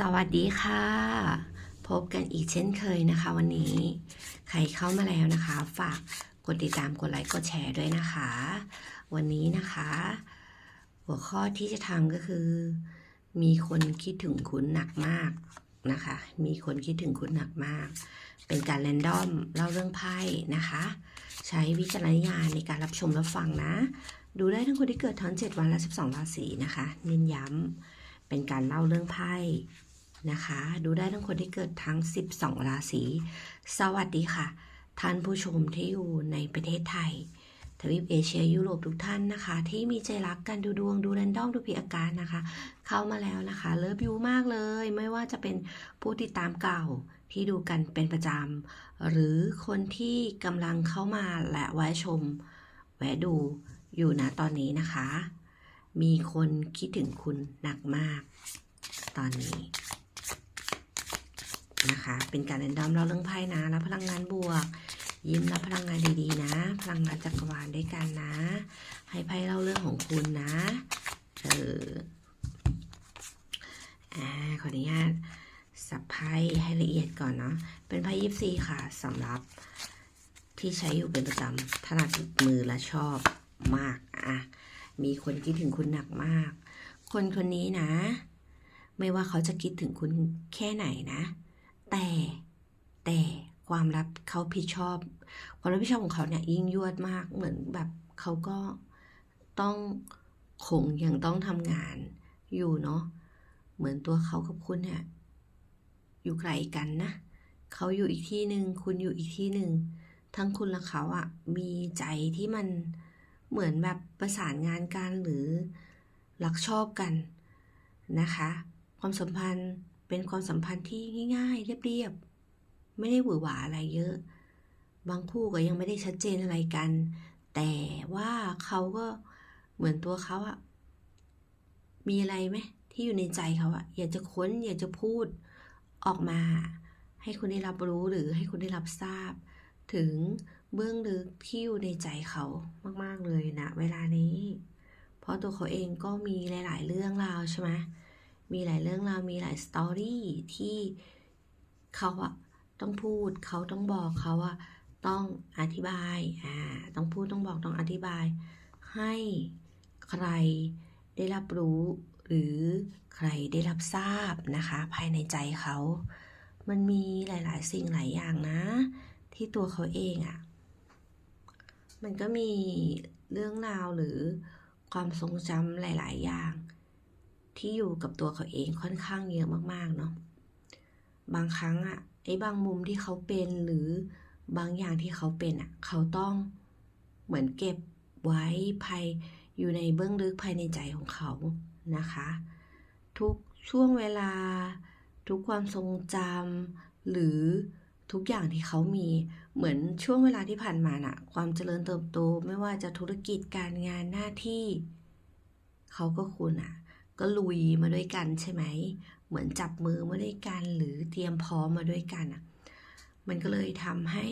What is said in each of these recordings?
สวัสดีค่ะ พบกันอีกเช่นเคยนะคะ วันนี้ ใครเข้ามาแล้วนะคะ ฝากกดติดตามกดไลค์กดแชร์ด้วยนะคะ วันนี้นะคะ หัวข้อที่จะทำก็คือ มีคนคิดถึงคุณหนักมากนะคะ มีคนคิดถึงคุณหนักมาก เป็นการแรนดอมเล่าเรื่องไพ่นะคะ ใช้วิจารณญาณในการรับชมรับฟังนะ ดูได้ทั้งคนที่เกิดทั้ง7วันและ 12ราศีนะคะ เน้นย้ำ เป็นการเล่าเรื่องไพ่นะคะ ดูได้ทั้งคนที่เกิดทั้ง 12 ราศี สวัสดีค่ะ ท่านผู้ชมที่อยู่ในประเทศไทย ทวีปเอเชียยุโรปทุกท่านนะคะ ที่มีใจรักกันดูดวงดูแรนดอมดูผีอาการนะคะ เข้ามาแล้วนะคะ เลิฟยูมากเลย ไม่ว่าจะเป็นผู้ติดตามเก่าที่ดูกันเป็นประจำ หรือคนที่กำลังเข้ามาและแวะชม แวะดูอยู่นะตอนนี้นะคะ มีคนคิดถึงคุณหนักมาก ตอนนี้นะคะ เป็นการแรนดอมเราเรื่องไพ่นะแล้วพลังงานบวก ยิ้มรับพลังงานดีๆนะ พลังงานจักรวาลด้วยกันนะ ให้ไพ่เล่าเรื่องของคุณนะ เอออ่าขออนุญาตสับไพ่ให้ละเอียดก่อนเนาะ เป็นไพ่ยิปซีค่ะสำหรับที่ใช้อยู่เป็นประจำถนัดมือและชอบมาก อะ มีคนคิดถึงคุณหนักมาก คนคนนี้นะ ไม่ว่าเขาจะคิดถึงคุณแค่ไหนนะ แต่แต่ความรับเขาผิดชอบ ความรับผิดชอบของเขาเนี่ยยิ่งยวดมากเหมือนแบบเขาก็ต้องคงยังต้องทำงานอยู่เนาะเหมือนตัวเขากับคุณเนี่ยอยู่ไกลกันนะเขาอยู่อีกที่หนึ่งคุณอยู่อีกที่หนึ่งทั้งคุณและเขาอะมีใจที่มัน เหมือนแบบประสานงานกันหรือรักชอบกันนะคะ ความสัมพันธ์เป็นความสัมพันธ์ที่ง่าย ๆ เรียบๆ ไม่ได้หวือหวาอะไรเยอะ บางคู่ก็ยังไม่ได้ชัดเจนอะไรกัน แต่ว่าเขาก็เหมือนตัวเขาอะมีอะไรไหมที่อยู่ในใจเขาอะอยากจะค้นอยากจะพูดออกมา ให้คุณได้รับรู้หรือให้คุณได้รับทราบ ถึง เบื้องลึกที่อยู่ในใจเขามากๆเลยนะเวลานี้ เพราะตัวเขาเองก็มีหลาย ๆ เรื่องราวใช่ไหมมีหลายเรื่องราวมีหลายสตอรี่ที่เขาอะต้องพูดเขาต้องบอกเขาอะต้องอธิบายอ่าต้องพูดต้องบอกต้องอธิบาย ให้ใครได้รับรู้ หรือใครได้รับทราบนะคะ ภายในใจเขา มันมีหลาย ๆ สิ่งหลายอย่างนะ ที่ตัวเขาเองอะ มันก็มีเรื่องราวหรือความทรงจำหลาย ๆ อย่าง ที่อยู่กับตัวเขาเองค่อนข้างเยอะมาก ๆ เนาะบางครั้งอะไอ้บางมุมที่เขาเป็นหรือบางอย่างที่เขาเป็นอะเขาต้องเหมือนเก็บไว้ภายอยู่ในเบื้องลึกภายในใจของเขานะคะ ทุกช่วงเวลา ทุกความทรงจำหรือ ทุกอย่างที่เขามีเหมือนช่วงเวลาที่ผ่านมาน่ะ ความเจริญเติบโตไม่ว่าจะธุรกิจการงานหน้าที่ เขาก็คุณอะ ก็ลุยมาด้วยกันใช่ไหม เหมือนจับมือมาด้วยกัน หรือเตรียมพร้อมมาด้วยกันอะ มันก็เลยทำให้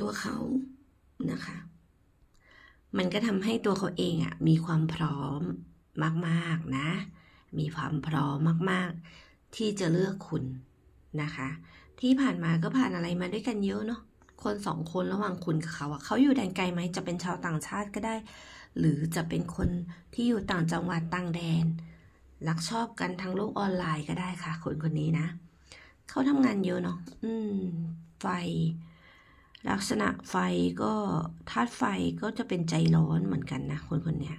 ตัวเขานะคะ มันก็ทำให้ตัวเขาเองอะมีความพร้อมมากๆนะ มีความพร้อมมาก ๆ ที่จะเลือกคุณนะคะ ที่ผ่านมาก็ผ่านอะไรมาด้วยกันเยอะเนาะคนสองคนระหว่างคุณกับเขาอะเขาอยู่แดนไกลไหมจะเป็นชาวต่างชาติก็ได้ หรือจะเป็นคนที่อยู่ต่างจังหวัดต่างแดนรักชอบกันทางโลกออนไลน์ก็ได้ค่ะ คนคนนี้นะเขาทำงานเยอะเนาะอืม ไฟ ลักษณะไฟก็ธาตุไฟก็จะเป็นใจร้อนเหมือนกันนะคนคนเนี้ย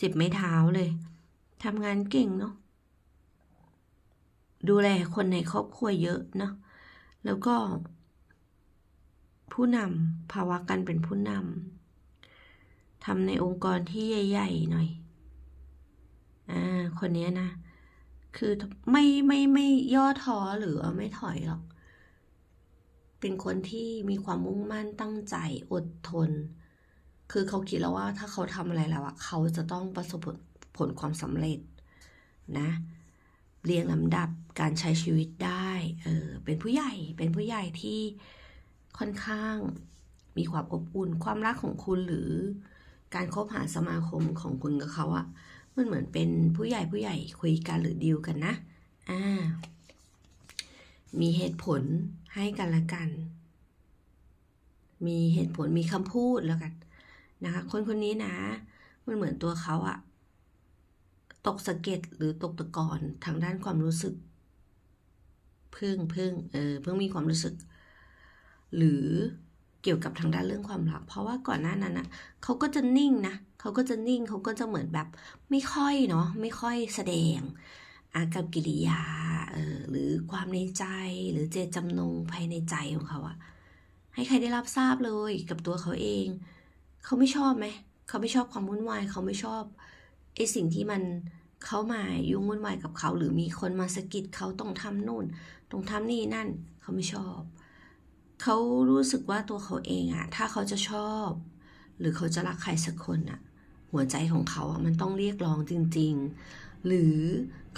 สิบไม่เท้าเลยทำงานเก่งเนาะ ดูแลคนในครอบครัวเยอะเนาะแล้วก็ ผู้นำภาวะการเป็นผู้นำทำในองค์กรที่ใหญ่ ๆ หน่อย อ่า คนนี้นะ คือไม่ไม่ไม่ย่อท้อหรือไม่ถอยหรอก เป็นคนที่มีความมุ่งมั่นตั้งใจอดทน คือเขาคิดแล้วว่าถ้าเขาทำอะไรแล้วอะเขาจะต้องประสบผลความสำเร็จนะ เรียงลำดับการใช้ชีวิตได้ เออ เป็นผู้ใหญ่ เป็นผู้ใหญ่ที่ค่อนข้างมีความอบอุ่น ความรักของคุณหรือการคบหาสมาคมของคุณกับเขาอะมันเหมือนเป็นผู้ใหญ่ผู้ใหญ่คุยกันหรือดีลกันนะ อ่า มีเหตุผลให้กันและกัน มีเหตุผลมีคำพูดแล้วกันนะคะ คนคนนี้นะ มันเหมือนตัวเขาอะ ตกสะเก็ดหรือตกตะกอนทางด้านความรู้สึกเพิ่งเพิ่งเออเพิ่งมีความรู้สึก หรือเกี่ยวกับทางด้านเรื่องความรัก เพราะว่าก่อนหน้านั้นนะเขาก็จะนิ่งนะเขาก็จะนิ่งเขาก็จะเหมือนแบบ ไม่ค่อยเนาะไม่ค่อยแสดง อากับกิริยาเออหรือความในใจหรือเจตจำนงภายในใจของเขาอะให้ใครได้รับทราบเลยกับตัวเขาเอง เขาไม่ชอบไหมเขาไม่ชอบความวุ่นวายเขาไม่ชอบ ไอสิ่งที่มันเขามายุ่งวุ่นวายกับเขา หรือมีคนมาสะกิดเขาต้องทำนู่นต้องทำนี่นั่นเขาไม่ชอบ เขารู้สึกว่าตัวเขาเองอะถ้าเขาจะชอบ หรือเขาจะรักใครสักคนอะหัวใจของเขาอะมันต้องเรียกร้องจริง ๆ หรือ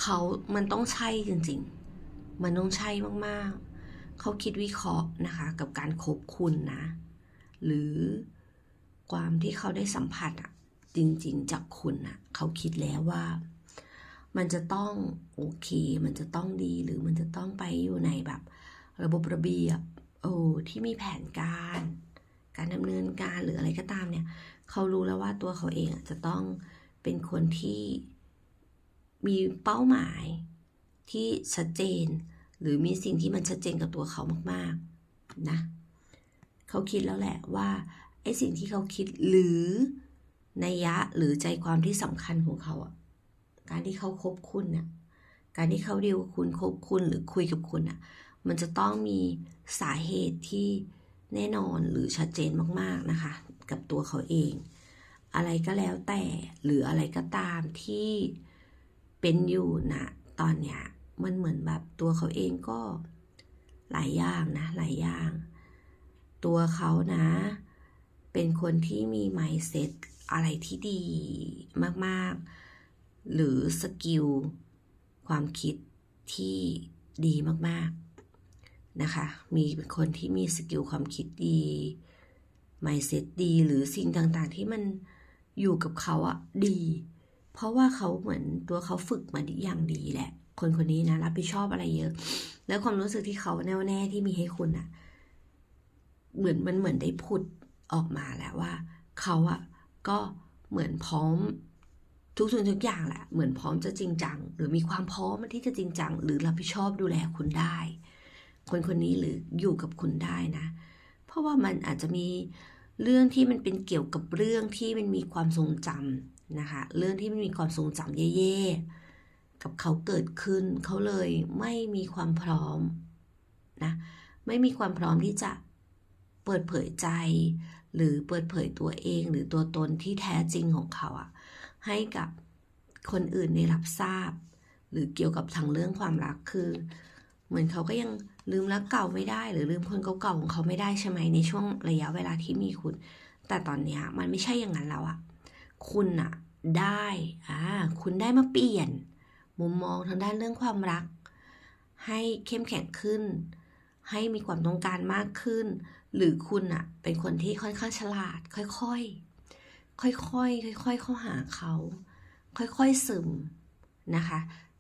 เขามันต้องใช่จริง ๆ มันต้องใช่มากๆ เขาคิดวิเคราะห์นะคะ กับการคบคุณนะ หรือความที่เขาได้สัมผัสอะ จริงๆ จากคุณอะเขาคิดแล้วว่า มันจะต้องโอเค มันจะต้องดีหรือมันจะต้องไปอยู่ในแบบ ระบบระเบียบโอ้ที่มีแผนการ การดำเนินการหรืออะไรก็ตามเนี่ย เขารู้แล้วว่าตัวเขาเองจะต้องเป็นคนที่มีเป้าหมายที่ชัดเจน หรือมีสิ่งที่มันชัดเจนกับตัวเขามากๆนะเขาคิดแล้วแหละว่าไอ้สิ่งที่เขาคิดหรือ นัยยะหรือใจความที่สำคัญของเขาอะการที่เขาคบคุณเนี่ยการที่เขาดีลกับคุณคบคุณหรือคุยกับคุณอะมันจะต้องมีสาเหตุที่แน่นอนหรือชัดเจนมากๆนะคะ กับตัวเขาเอง อะไรก็แล้วแต่หรืออะไรก็ตามที่เป็นอยู่นะตอนเนี้ยมันเหมือนแบบตัวเขาเองก็หลายอย่างนะหลายอย่าง ตัวเขานะ เป็นคนที่มี mindset อะไรที่ดีมาก ๆ หรือสกิลความคิดที่ดีมาก ๆ นะคะ มีเป็นคนที่มีสกิลความคิดดี mindset ดีหรือสิ่งต่างๆ ที่มันอยู่กับเขาอะดี เพราะว่าเขาเหมือนตัวเขาฝึกมาอย่างดีแหละ คนคนนี้นะรับผิดชอบอะไรเยอะ แล้วความรู้สึกที่เขาแน่วแน่ที่มีให้คุณอะเหมือนมันเหมือนได้พุดออกมาแล้วว่า เขาอะ ก็เหมือนพร้อมทุกส่วนทุกอย่างแหละ เหมือนพร้อมจะจริงจัง หรือมีความพร้อมที่จะจริงจัง หรือรับผิดชอบดูแลคุณได้ คนคนนี้หรืออยู่กับคุณได้นะ เพราะว่ามันอาจจะมีเรื่องที่มันเป็นเกี่ยวกับเรื่องที่มันมีความทรงจำนะคะ เรื่องที่มันมีความทรงจำแย่ๆกับเขาเกิดขึ้น เขาเลยไม่มีความพร้อมนะ ไม่มีความพร้อมที่จะเปิดเผยใจ หรือเปิดเผยตัวเองหรือตัวตนที่แท้จริงของเขาอะให้กับคนอื่นได้รับทราบ หรือเกี่ยวกับทางเรื่องความรักคือ เหมือนเขาก็ยังลืมรักเก่าไม่ได้ หรือลืมคนเก่าๆของเขาไม่ได้ใช่ไหมในช่วงระยะเวลาที่มีคุณ แต่ตอนนี้มันไม่ใช่อย่างนั้นแล้วอะคุณอะได้อ่าคุณได้มาเปลี่ยน มุมมองทางด้านเรื่องความรัก ให้เข้มแข็งขึ้น ให้มีความต้องการมากขึ้น หรือคุณอะเป็นคนที่ค่อนข้างฉลาด ค่อยๆ ค่อยๆ ค่อยๆ เข้าหาเขา ค่อยๆ ซึมนะคะ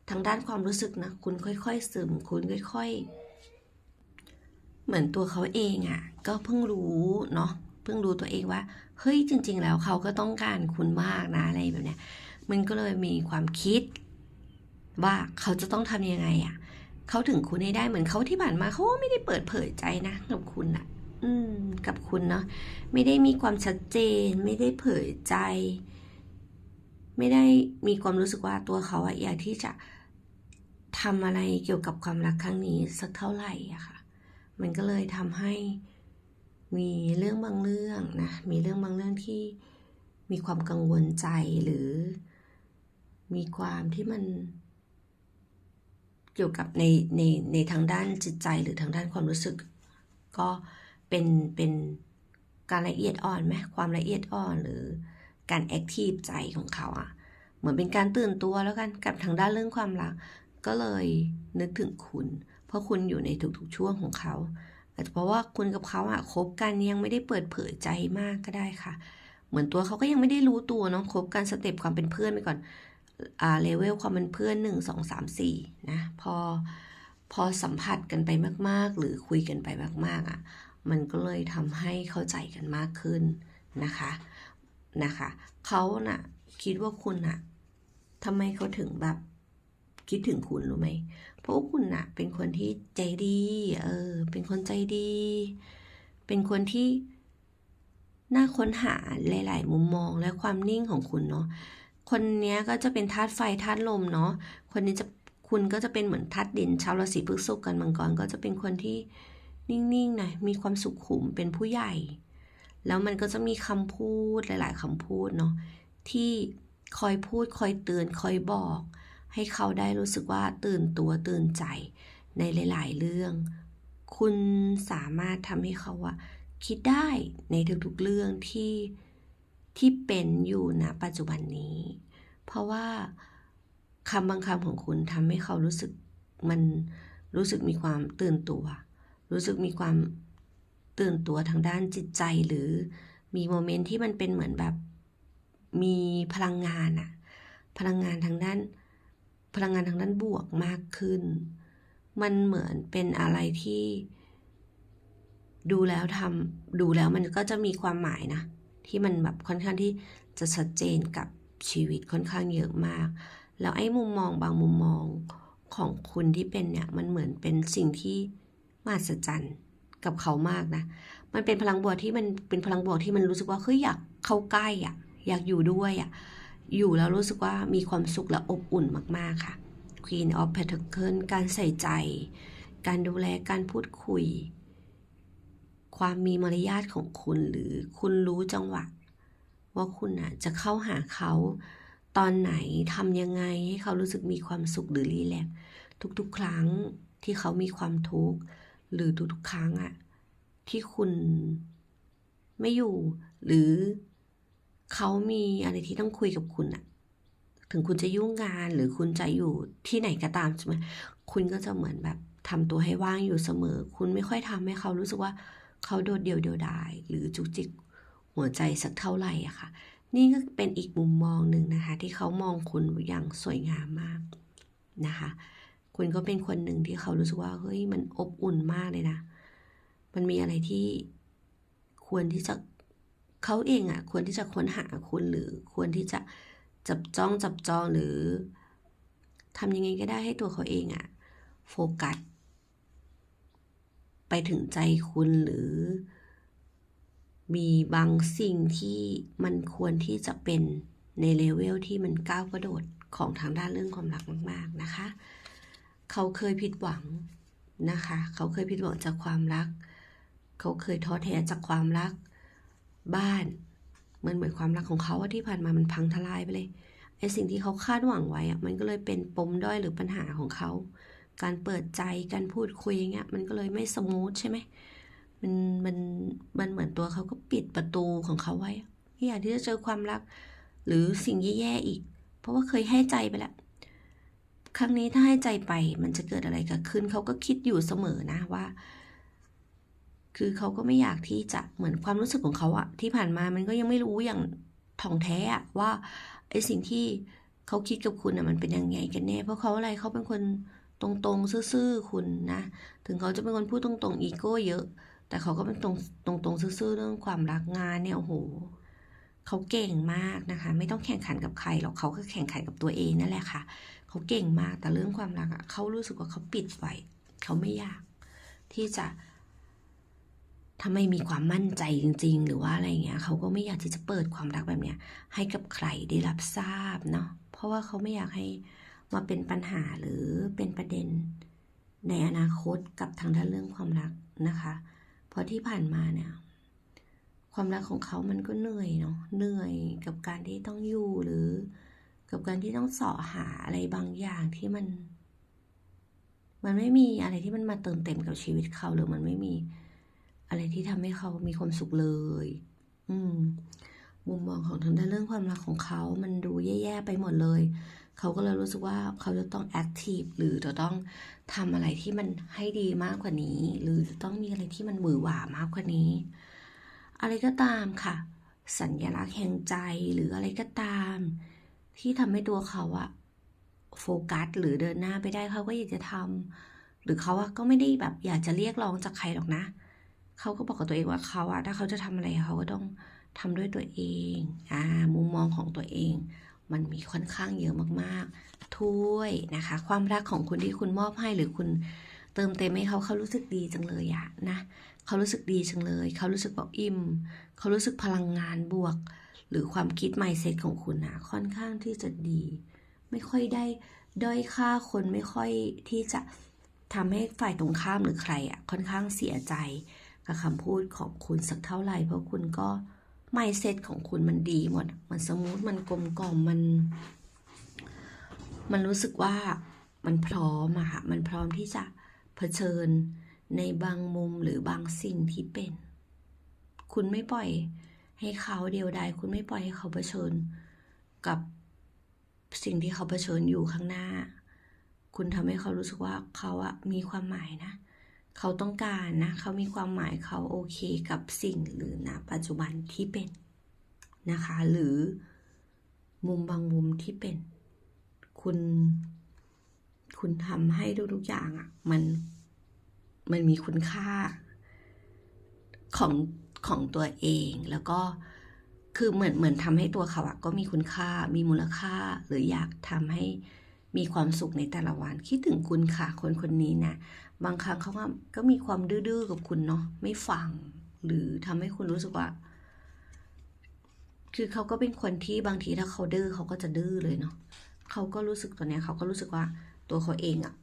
ทางด้านความรู้สึกนะ คุณค่อยๆ ซึม คุณค่อยๆ เหมือนตัวเขาเองอะก็เพิ่งรู้เนาะ เพิ่งรู้ตัวเองว่า เฮ้ย จริง ๆ แล้วเขาก็ต้องการคุณมากนะอะไรแบบเนี้ย มันก็เลยมีความคิดว่าเขาจะต้องทำยังไงอะ่ะเขาถึงคุณให้ได้เหมือนเขาที่ผ่านมาเขาไม่ได้เปิดเผยใจนะกับคุณอะ อืม กับคุณเนาะไม่ได้มีความชัดเจน ไม่ได้เผยใจ ไม่ได้มีความรู้สึกว่าตัวเขาอะอยากที่จะทำอะไรเกี่ยวกับความรักครั้งนี้สักเท่าไหร่อะค่ะ มันก็เลยทำให้มีเรื่องบางเรื่องนะ มีเรื่องบางเรื่องที่มีความกังวลใจหรือ มีความที่มัน เกี่ยวกับในในในทางด้านจิตใจหรือทางด้านความรู้สึก ก็ เป็นเป็นการละเอียดอ่อนไหมความละเอียดอ่อนหรือการแอคทีฟใจของเขาอะเหมือนเป็นการตื่นตัวแล้วกันกับทางด้านเรื่องความรัก ก็เลยนึกถึงคุณ เพราะคุณอยู่ในทุกๆช่วงของเขาอาจจะเพราะว่าคุณกับเขาอะคบกันยังไม่ได้เปิดเผยใจมากก็ได้ค่ะ เหมือนตัวเขาก็ยังไม่ได้รู้ตัวเนาะคบกันสเต็ปความเป็นเพื่อนไปก่อนอ่าเลเวลความเป็นเพื่อนหนึ่งสองสามสี่นะพอพอสัมผัสกันไปมาก ๆ หรือคุยกันไปมาก ๆอะ มันก็เลยทำให้เข้าใจกันมากขึ้นนะคะนะคะเขาน่ะคิดว่าคุณน่ะทำไมเขาถึงแบบคิดถึงคุณรู้ไหม เพราะคุณน่ะเป็นคนที่ใจดี เออ เป็นคนใจดี เป็นคนที่น่าค้นหาหลาย ๆ มุมมองและความนิ่งของคุณเนาะ คนนี้ก็จะเป็นธาตุไฟธาตุลมเนาะ คนนี้จะคุณก็จะเป็นเหมือนธาตุดินชาวราศีพฤษภกันมังกรก็จะเป็นคนที่ นิ่งๆหน่อยมีความสุขขุมเป็นผู้ใหญ่ แล้วมันก็จะมีคำพูดหลาย ๆคำพูดเนาะที่คอยพูดคอยเตือนคอยบอก ให้เขาได้รู้สึกว่าตื่นตัวตื่นใจในหลาย ๆ เรื่อง คุณสามารถทำให้เขาอะคิดได้ในทุกๆเรื่องที่ที่เป็นอยู่ณปัจจุบันนี้ เพราะว่าคำบางคำของคุณทำให้เขารู้สึกมันรู้สึกมีความตื่นตัว รู้สึกมีความตื่นตัวทางด้านจิตใจหรือมีโมเมนต์ที่มันเป็นเหมือนแบบมีพลังงานอะพลังงานทางด้าน พลังงานทางด้านบวกมากขึ้น มันเหมือนเป็นอะไรที่ ดูแล้วทำดูแล้วมันก็จะมีความหมายนะ ที่มันแบบค่อนข้างที่จะชัดเจนกับชีวิตค่อนข้างเยอะมาก แล้วไอ้มุมมองบางมุมมองของคุณที่เป็นเนี่ย มันเหมือนเป็นสิ่งที่ มหัศจรรย์กับเขามากนะ มันเป็นพลังบวกที่มันเป็นพลังบวกที่มันรู้สึกว่าเฮ้ยอยากเข้าใกล้อะ อยากอยู่ด้วยอะ อยู่แล้วรู้สึกว่ามีความสุขและอบอุ่นมากๆค่ะ Queen of Pentacles การใส่ใจ การดูแล การพูดคุย ความมีมารยาทของคุณหรือคุณรู้จังหวะ ว่าคุณอะจะเข้าหาเขาตอนไหนทำยังไงให้เขารู้สึกมีความสุขหรือรีแลกทุกๆ ครั้งที่เขามีความทุกข์ หรือทุกๆครั้งอะที่คุณไม่อยู่ หรือเขามีอะไรที่ต้องคุยกับคุณอะถึงคุณจะยุ่งงานหรือคุณจะอยู่ที่ไหนก็ตามใช่ไหมคุณก็จะเหมือนแบบทำตัวให้ว่างอยู่เสมอ คุณไม่ค่อยทำให้เขารู้สึกว่าเขาโดดเดี่ยวเดียวดายหรือจุกจิกหัวใจสักเท่าไหร่อะค่ะ นี่ก็เป็นอีกมุมมองหนึ่งนะคะ ที่เขามองคุณอย่างสวยงามมากนะคะ คุณก็เป็นคนหนึ่งที่เขารู้สึกว่าเฮ้ยมันอบอุ่นมากเลยนะ มันมีอะไรที่ควรที่จะเขาเองอะ่ะ ควรที่จะค้นหาคุณหรือควรที่จะจับจ้องจับจองหรือทำยังไงก็ได้ให้ตัวเขาเองอะ่ะ โฟกัส ไปถึงใจคุณหรือ มีบางสิ่งที่มันควรที่จะเป็นในเลเวลที่มันก้าวกระโดดของทางด้านเรื่องความรักมาก ๆ นะคะ เขาเคยผิดหวังนะคะ เขาเคยผิดหวังจากความรัก เขาเคยท้อแท้จากความรัก บ้านมันเหมือนความรักของเขาว่าที่ผ่านมามันพังทลายไปเลยไอสิ่งที่เขาคาดหวังไว้อะมันก็เลยเป็นปมด้อยหรือปัญหาของเขา การเปิดใจการพูดคุยอย่างเงี้ยมันก็เลยไม่สมูทใช่ไหมมันมันมันเหมือนตัวเขาก็ปิดประตูของเขาไว้ไม่อยากที่จะเจอความรัก หรือสิ่งแย่ๆอีก เพราะว่าเคยให้ใจไปแล้ว ครั้งนี้ถ้าให้ใจไปมันจะเกิดอะไรกับขึ้นเขาก็คิดอยู่เสมอนะว่า คือเขาก็ไม่อยากที่จะเหมือนความรู้สึกของเขาอะที่ผ่านมามันก็ยังไม่รู้อย่างท่องแท้อะว่าไอสิ่งที่เขาคิดกับคุณอะมันเป็นยังไงกันแน่เพราะเขาอะไรเขาเป็นคนตรงๆซื่อๆคุณนะ ถึงเขาจะเป็นคนพูดตรงๆอีโก้เยอะ แต่เขาก็เป็นตรงตรงๆซื่อๆเรื่องความรักงานเนี่ยโอ้โหเขาเก่งมากนะคะ ไม่ต้องแข่งขันกับใครหรอกเขาก็แข่งขันกับตัวเองนั่นแหละค่ะ เขาเก่งมากแต่เรื่องความรักอะเขารู้สึกว่าเขาปิดไว้เขาไม่อยาก ที่จะถ้าไม่มีความมั่นใจจริง ๆ หรือว่าอะไรเงี้ยเขาก็ไม่อยากที่จะเปิดความรักแบบเนี้ย ให้กับใครได้รับทราบเนาะเพราะว่าเขาไม่อยากให้มาเป็นปัญหาหรือเป็นประเด็นในอนาคตกับทางด้านเรื่องความรักนะคะ เพราะที่ผ่านมาเนี่ย ความรักของเขามันก็เหนื่อยเนาะเหนื่อยกับการที่ต้องอยู่หรือ กับการที่ต้องเสาะหาอะไรบางอย่างที่มัน มันไม่มีอะไรที่มันมาเติมเต็มกับชีวิตเขาหรือมันไม่มีอะไรที่ทำให้เขามีความสุขเลย อืม มุมมองของทางด้านเรื่องความรักของเขา มันดูแย่ๆไปหมดเลย เขาก็เลยรู้สึกว่าเขาจะต้องแอคทีฟหรือจะต้องทำอะไรที่มันให้ดีมากกว่านี้ หรือจะต้องมีอะไรที่มันหวือหวามากกว่านี้ อะไรก็ตามค่ะ สัญญลักษณ์แห่งใจหรืออะไรก็ตาม ที่ทำให้ตัวเขาอะโฟกัสหรือเดินหน้าไปได้เขาก็อยากจะทำหรือเขาอะก็ไม่ได้แบบอยากจะเรียกร้องจากใครหรอกนะ เขาก็บอกกับตัวเองว่าเขาอะถ้าเขาจะทำอะไรเขาก็ต้องทำด้วยตัวเองอ่ามุมมองของตัวเอง มันมีค่อนข้างเยอะมากๆ ถ้วยนะคะ ความรักของคุณที่คุณมอบให้หรือคุณเติมเต็มให้เขาเขารู้สึกดีจังเลยอะนะเขารู้สึกดีจังเลย เขารู้สึกแบบอิ่ม เขารู้สึกพลังงานบวก หรือความคิด mindset ของคุณนะค่อนข้างที่จะดี ไม่ค่อยได้ด้อยค่าคนไม่ค่อยที่จะทำให้ฝ่ายตรงข้ามหรือใครอะค่อนข้างเสียใจกับคำพูดของคุณสักเท่าไหร่ เพราะคุณก็ mindset ของคุณมันดีหมด มันสมูทมันกลมกล่อมมัน มันรู้สึกว่ามันพร้อมอะค่ะมันพร้อมที่จะเผชิญในบางมุมหรือบางสิ่งที่เป็น คุณไม่ปล่อย ให้เขาเดียวดายคุณไม่ปล่อยให้เขาเผชิญ กับสิ่งที่เขาเผชิญอยู่ข้างหน้า คุณทำให้เขารู้สึกว่าเขาอะมีความหมายนะ เขาต้องการนะ เขามีความหมายเขาโอเคกับสิ่งหรือณปัจจุบันที่เป็นนะคะ หรือมุมบางมุมที่เป็น คุณ คุณทำให้ทุกๆอย่างอะมัน มันมีคุณค่าของ ของตัวเองแล้วก็คือเหมือนเหมือนทำให้ตัวเขาอะก็มีคุณค่ามีมูลค่าหรืออยากทำให้มีความสุขในแต่ละวัน คิดถึงคุณค่ะคนคนนี้นะ บางครั้งเขาก็ก็มีความดื้อๆกับคุณเนาะไม่ฟัง หรือทำให้คุณรู้สึกว่า คือเขาก็เป็นคนที่บางทีถ้าเขาดื้อเขาก็จะดื้อเลยเนาะเขาก็รู้สึกตัวเนี้ยเขาก็รู้สึกว่าตัวเขาเองอะ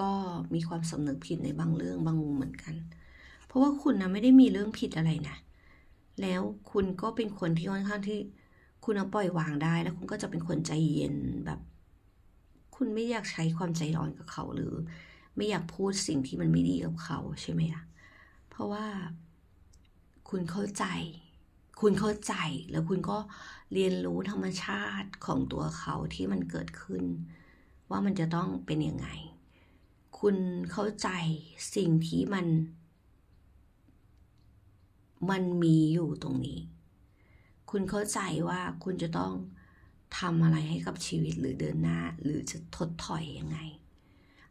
ก็มีความสำนึกผิดในบางเรื่องบางมุมเหมือนกัน เพราะว่าคุณนะไม่ได้มีเรื่องผิดอะไรนะ แล้วคุณก็เป็นคนที่ค่อนข้างที่ คุณเอาปล่อยวางได้ แล้วคุณก็จะเป็นคนใจเย็นแบบ คุณไม่อยากใช้ความใจร้อนกับเขาหรือ ไม่อยากพูดสิ่งที่มันไม่ดีกับเขาใช่ไหมล่ะ เพราะว่าคุณเข้าใจ คุณเข้าใจแล้วคุณก็เรียนรู้ธรรมชาติของตัวเขาที่มันเกิดขึ้น ว่ามันจะต้องเป็นยังไง คุณเข้าใจสิ่งที่มัน มันมีอยู่ตรงนี้ คุณเข้าใจว่าคุณจะต้องทำอะไรให้กับชีวิตหรือเดินหน้า หรือจะทดถอยยังไง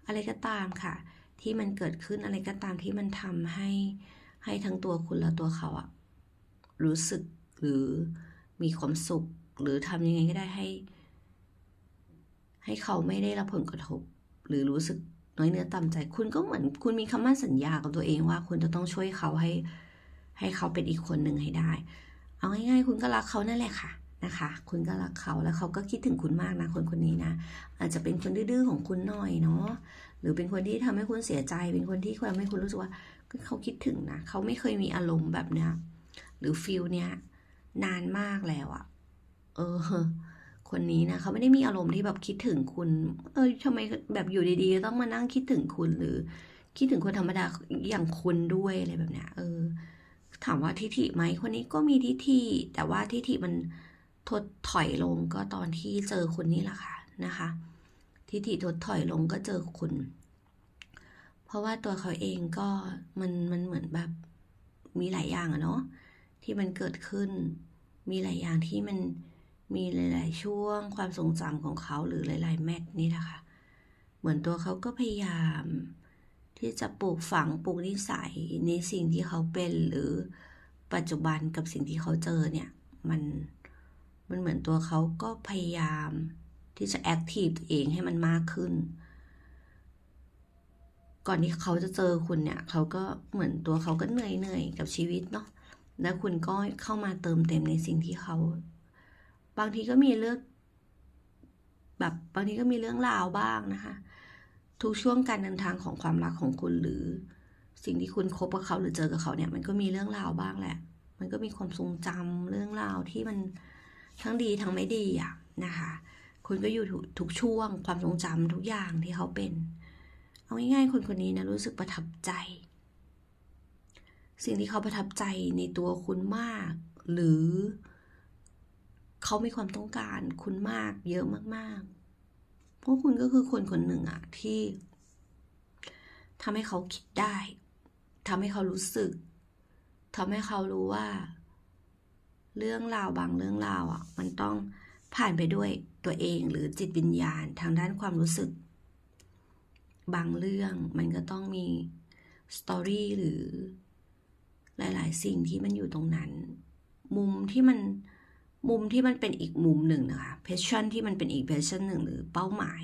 อะไรก็ตามค่ะ ที่มันเกิดขึ้นอะไรก็ตามที่มันทำให้ให้ทั้งตัวคุณและตัวเขาอะรู้สึกหรือมีความสุข หรือทำยังไงก็ได้ให้ ให้เขาไม่ได้รับผลกระทบ หรือรู้สึกน้อยเนื้อต่ำใจ คุณก็เหมือน คุณมีคำมั่นสัญญากับตัวเองว่า คุณจะต้องช่วยเขาให้ ให้เขาเป็นอีกคนหนึ่งให้ได้ เอาง่ายๆ คุณก็รักเขานั่นแหละค่ะนะคะ คุณก็รักเขาแล้วเขาก็คิดถึงคุณมากนะคนคนนี้นะ อาจจะเป็นคนดื้อของคุณหน่อยเนาะหรือเป็นคนที่ทำให้คุณเสียใจ เป็นคนที่ทำให้คุณรู้สึกว่าเขาคิดถึงนะเขาไม่เคยมีอารมณ์แบบเนี้ยหรือฟิลเนี้ยนานมากแล้วอะเออ คนนี้นะเขาไม่ได้มีอารมณ์ที่แบบคิดถึงคุณ เออทำไมแบบอยู่ดีๆต้องมานั่งคิดถึงคุณหรือ คิดถึงคนธรรมดาอย่างคุณด้วยอะไรแบบเนี้ยเออ ถามว่าทิฐิไหมคนนี้ก็มีทิฐิแต่ว่าทิฐิมันทดถอยลงก็ตอนที่เจอคุณนี่แหละค่ะนะคะ ทิฐิทดถอยลงก็เจอคุณ เพราะว่าตัวเขาเองก็มันมันเหมือนแบบมีหลายอย่างอะเนาะที่มันเกิดขึ้น มีหลายอย่างที่มันมีหลาย ๆ ช่วงความทรงจำของเขาหรือหลาย ๆ แมทนี่แหละค่ะเหมือนตัวเขาก็พยายาม ที่จะปลูกฝังปลูกนิสัยในสิ่งที่เขาเป็นหรือปัจจุบันกับสิ่งที่เขาเจอเนี่ยมันมันเหมือนตัวเขาก็พยายามที่จะแอคทีฟตัวเองให้มันมากขึ้น ก่อนที่เขาจะเจอคุณเนี่ย เขาก็เหมือนตัวเขาก็เหนื่อยเหนื่อยกับชีวิตเนาะแล้วคุณก็เข้ามาเติมเต็มในสิ่งที่เขา บางทีก็มีเรื่องแบบบางทีก็มีเรื่องราวบ้างนะคะ ทุกช่วงการเดินทางของความรักของคุณหรือ สิ่งที่คุณคบกับเขาหรือเจอกับเขาเนี่ย มันก็มีเรื่องราวบ้างแหละ มันก็มีความทรงจำเรื่องราวที่มันทั้งดีทั้งไม่ดีอะนะคะ คุณก็อยู่ทุกช่วงความทรงจำทุกอย่างที่เขาเป็น เอาง่ายๆคนคนนี้นะรู้สึกประทับใจ สิ่งที่เขาประทับใจในตัวคุณมาก หรือ เขามีความต้องการคุณมาก เยอะมากๆ ราะคุณก็คือคนคนหนึ่งอะที่ทำให้เขาคิดได้ทำให้เขารู้สึกทำให้เขารู้ว่า เรื่องราวบางเรื่องราวอะมันต้องผ่านไปด้วยตัวเองหรือจิตวิญญาณทางด้านความรู้สึก บางเรื่องมันก็ต้องมีสตอรี่หรือหลาย ๆ สิ่งที่มันอยู่ตรงนั้น มุมที่มัน มุมที่มันเป็นอีกมุมหนึ่งนะคะเพชชั่นที่มันเป็นอีกเพชชั่นหนึ่งหรือเป้าหมาย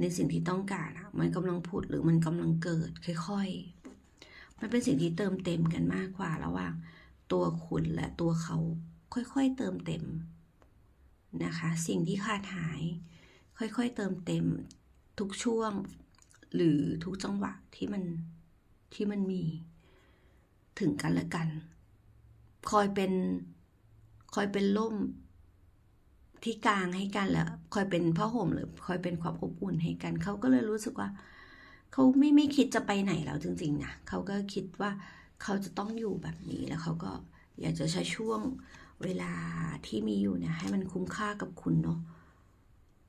ในสิ่งที่ต้องการอะมันกำลังพูดหรือมันกำลังเกิดค่อยๆ มันเป็นสิ่งที่เติมเต็มกันมากกว่าระหว่างตัวคุณและตัวเขาค่อยๆเติมเต็มนะคะ สิ่งที่ขาดหาย ค่อยๆเติมเต็มทุกช่วงหรือทุกจังหวะที่มันที่มันมีถึงกันและกัน คอยเป็น คอยเป็นล่มที่กลางให้กันแล้วคอยเป็นผ้าห่มหรือคอยเป็นความอบอุ่นให้กัน เขาก็เลยรู้สึกว่า เขาไม่ไม่คิดจะไปไหนแล้วจริงๆนะเขาก็คิดว่าเขาจะต้องอยู่แบบนี้แล้วเขาก็อยากจะใช้ช่วงเวลาที่มีอยู่เนี่ยให้มันคุ้มค่ากับคุณเนาะ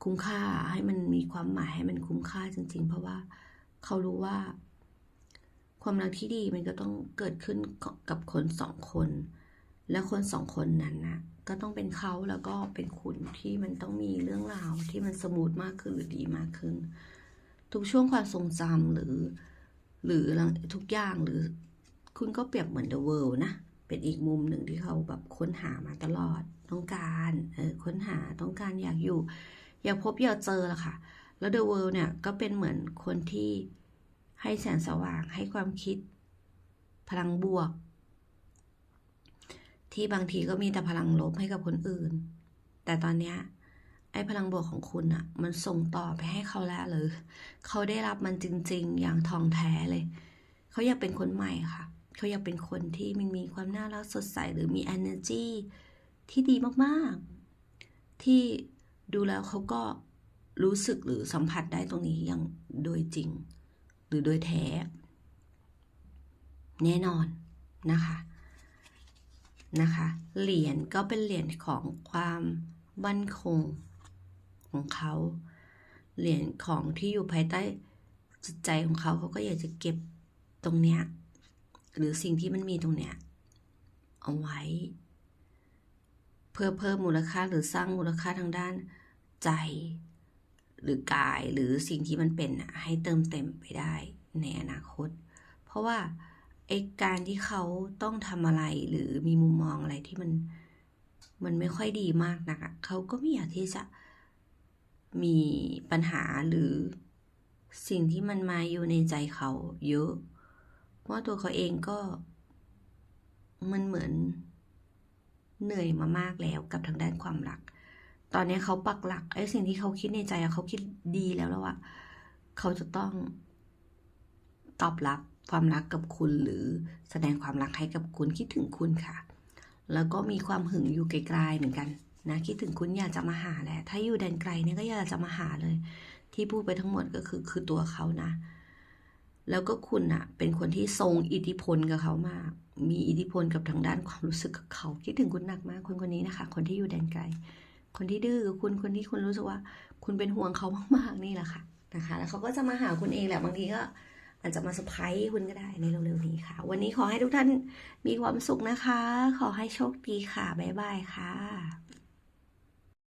คุ้มค่าให้มันมีความหมายให้มันคุ้มค่าจริง ๆ เพราะว่าเขารู้ว่า ความรักที่ดีมันก็ต้องเกิดขึ้นกับคนสองคน และคนสองคนนั้นนะก็ต้องเป็นเขาแล้วก็เป็นคุณที่มันต้องมีเรื่องราวที่มันสมูทมากขึ้นหรือดีมากขึ้น ทุกช่วงความทรงจำหรือ หรือทุกอย่างหรือคุณก็เปรียบเหมือน The World นะ เป็นอีกมุมหนึ่งที่เขาแบบค้นหามาตลอด ต้องการเออค้นหาต้องการอยากอยู่ อยากพบอยากเจอละค่ะ แล้ว The World เนี่ยก็เป็นเหมือนคนที่ให้แสงสว่างให้ความคิด พลังบวก ที่บางทีก็มีแต่พลังลบให้กับคนอื่น แต่ตอนเนี้ยไอ้พลังบวกของคุณอะมันส่งต่อไปให้เขาแล้วเลยเขาได้รับมันจริง ๆ อย่างทองแท้เลย เขาอยากเป็นคนใหม่ค่ะ เขาอยากเป็นคนที่มันมีความน่ารักสดใสหรือมี energy ที่ดีมากๆ ที่ดูแล้วเขาก็รู้สึกหรือสัมผัสได้ตรงนี้อย่างโดยจริง หรือโดยแท้ แน่นอนนะคะ นะคะ เหรียญก็เป็นเหรียญของความมั่นคงของเขา เหรียญของที่อยู่ภายใต้จิตใจของเขาเขาก็อยากจะเก็บตรงเนี้ยหรือสิ่งที่มันมีตรงเนี้ยเอาไว้ เพื่อเพิ่มมูลค่าหรือสร้างมูลค่าทางด้านใจ หรือกายหรือสิ่งที่มันเป็นให้เติมเต็มไปได้ในอนาคต เพราะว่า ไอการที่เขาต้องทำอะไรหรือมีมุมมองอะไรที่มันมันไม่ค่อยดีมากนักเขาก็ไม่อยากที่จะมีปัญหาหรือสิ่งที่มันมาอยู่ในใจเขาเยอะเพราะว่าตัวเขาเองก็ มันเหมือนเหนื่อยมามากแล้วกับทางด้านความรัก ตอนนี้เขาปักหลักไอ้สิ่งที่เขาคิดในใจเขาคิดดีแล้วแล้วอะเขาจะต้องตอบรับ ความรักกับคุณหรือแสดงความรักให้กับคุณคิดถึงคุณค่ะ แล้วก็มีความหึงอยู่ไกลๆเหมือนกันนะคิดถึงคุณอยากจะมาหาแหละ ถ้าอยู่แดนไกลเนี่ยก็อยากจะมาหาเลย ที่พูดไปทั้งหมดก็คือคือตัวเขานะ แล้วก็คุณอะเป็นคนที่ทรงอิทธิพลกับเขามาก มีอิทธิพลกับทางด้านความรู้สึกกับเขาคิดถึงคุณหนักมากคนคนนี้นะคะ คนที่อยู่แดนไกล คนที่ดื้อกับคุณคนที่คุณรู้สึกว่า คุณเป็นห่วงเขามากๆนี่แหละค่ะนะคะ แล้วเขาก็จะมาหาคุณเองแหละบางทีก็ อาจจะมาเซอร์ไพรส์คุณก็ได้ในเร็วๆนี้ค่ะ วันนี้ขอให้ทุกท่านมีความสุขนะคะ ขอให้โชคดีค่ะ บ๊ายบายค่ะ